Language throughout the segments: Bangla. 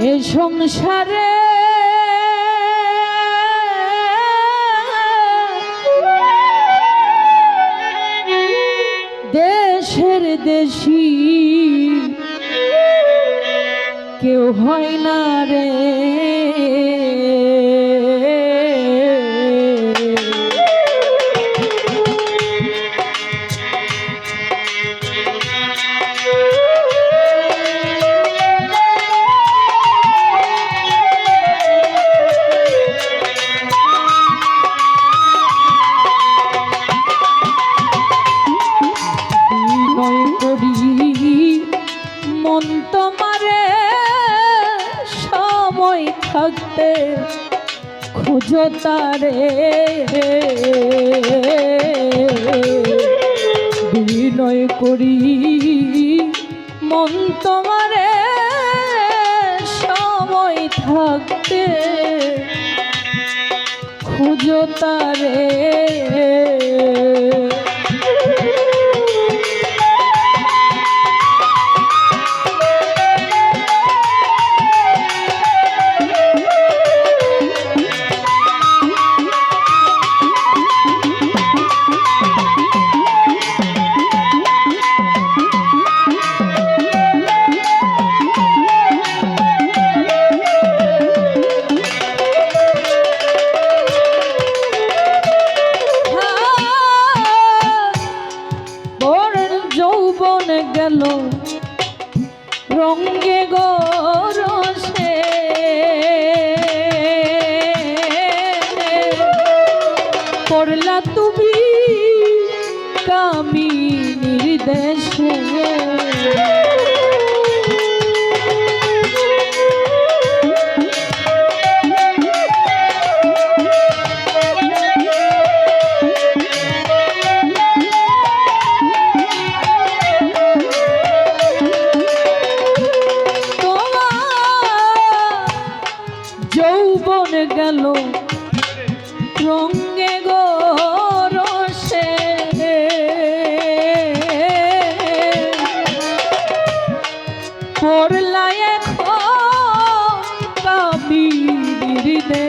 এ সংসারে দেশের দেশি কেউ হয় মন তোমারে সময় থাকতে খুঁজো তারে। বিনয় করি মন তোমারে সময় থাকতে খুঁজো তারে। তোমার যৌবন গেল।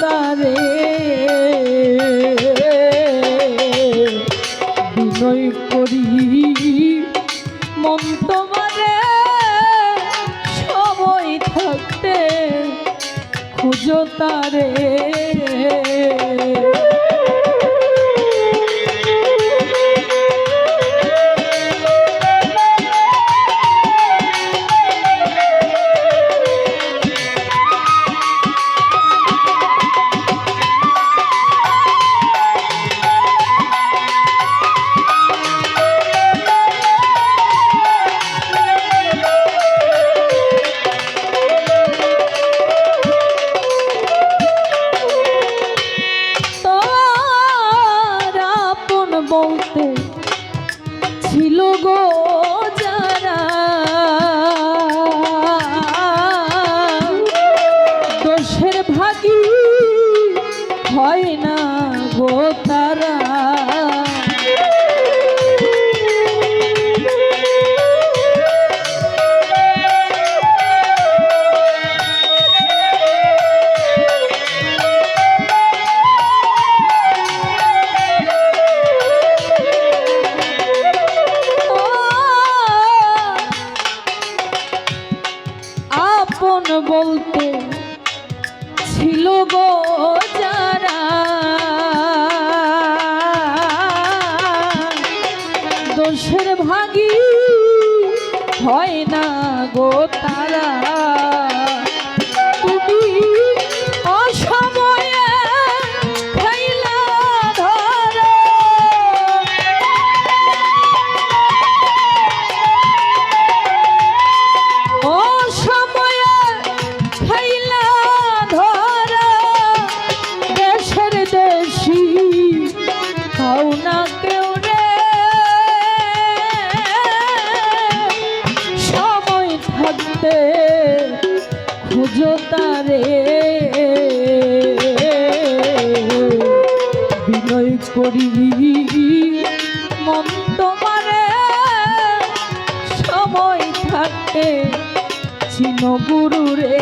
তারে বিনয় করি মন তোমারে সময় থাকতে খুঁজো তারে। হয় না গো তারা। তুমি অসময়ে খাইলা ধর। অসময়ে খাইলা ধর। দেশের দেশি খাও না সময় থাকতে ছিল গুরু রে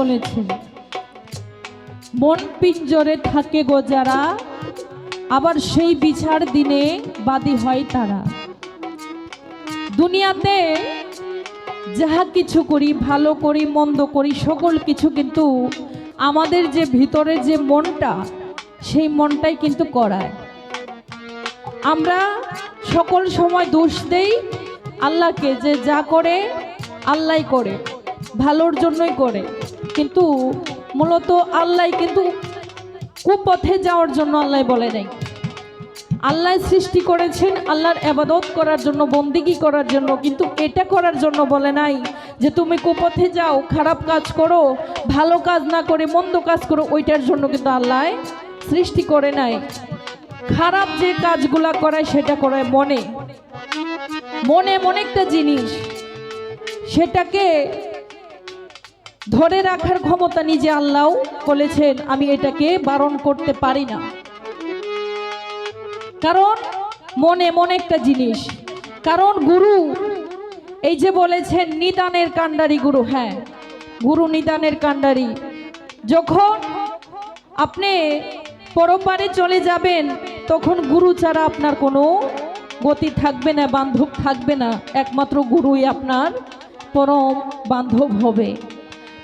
বলেছেন, মন পিঞ্জরে থাকে গো যারা, আবার সেই বিচার দিনে বাদী হয় তারা। দুনিয়াতে যাহা কিছু করি, ভালো করি, মন্দ করি, সকল কিছু কিন্তু আমাদের যে ভিতরে যে মনটা, সেই মনটাই কিন্তু করায়। আমরা সকল সময় দোষ দেই আল্লাহকে যে যা করে আল্লাহ করে, ভালোর জন্যই করে। কিন্তু মূলত আল্লাহ কিন্তু কুপথে যাওয়ার জন্য আল্লাহ বলে নাই। আল্লাহ সৃষ্টি করেছেন, আল্লাহর আবাদত করার জন্য, বন্দিগি করার জন্য, কিন্তু এটা করার জন্য বলে নাই যে তুমি কুপথে যাও, খারাপ কাজ করো, ভালো কাজ না করে, মন্দ কাজ করো, ওইটার জন্য কিন্তু আল্লাহ সৃষ্টি করে নাই। খারাপ যে কাজগুলা করায়, সেটা করায় মনে। মনে এমন একটা জিনিস, সেটাকে ধরে রাখার ক্ষমতা নিজে আল্লাহ বলেছেন, আমি এটাকে বারণ করতে পারি না। কারণ মন এমন একটা জিনিস, কারণ গুরু, এই যে বলেছেন নিদানের কাণ্ডারি গুরু হ্যাঁ গুরু নিদানের কাণ্ডারি। যখন আপনি পরপারে চলে যাবেন, তখন গুরু ছাড়া আপনার কোনো গতি থাকবে না, বান্ধব থাকবে না, একমাত্র গুরুই আপনার পরম বান্ধব হবে।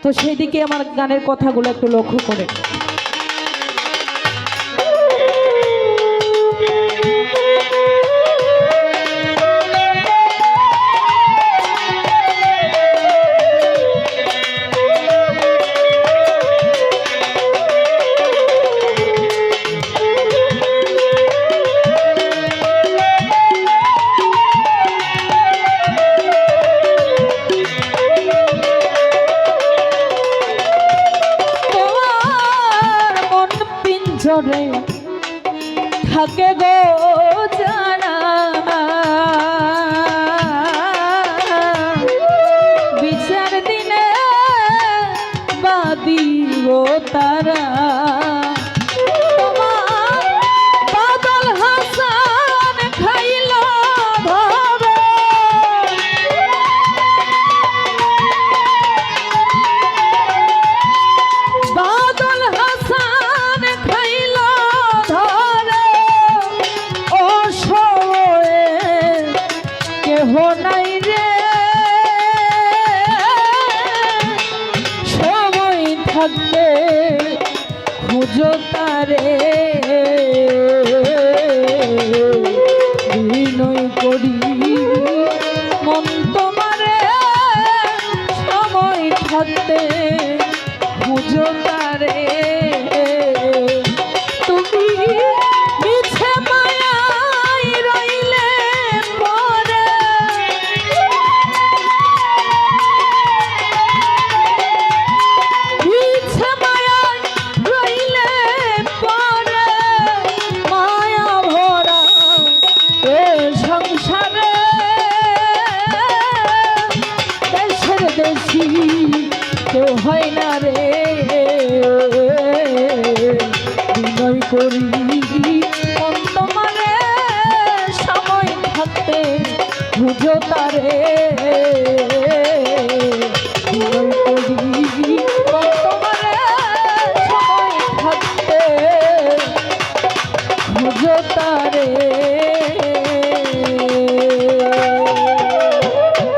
তো সেদিকে আমার গানের কথাগুলো একটু লক্ষ্য করে। থাকে তোমারে সময় থাকতে বুঝো তারে।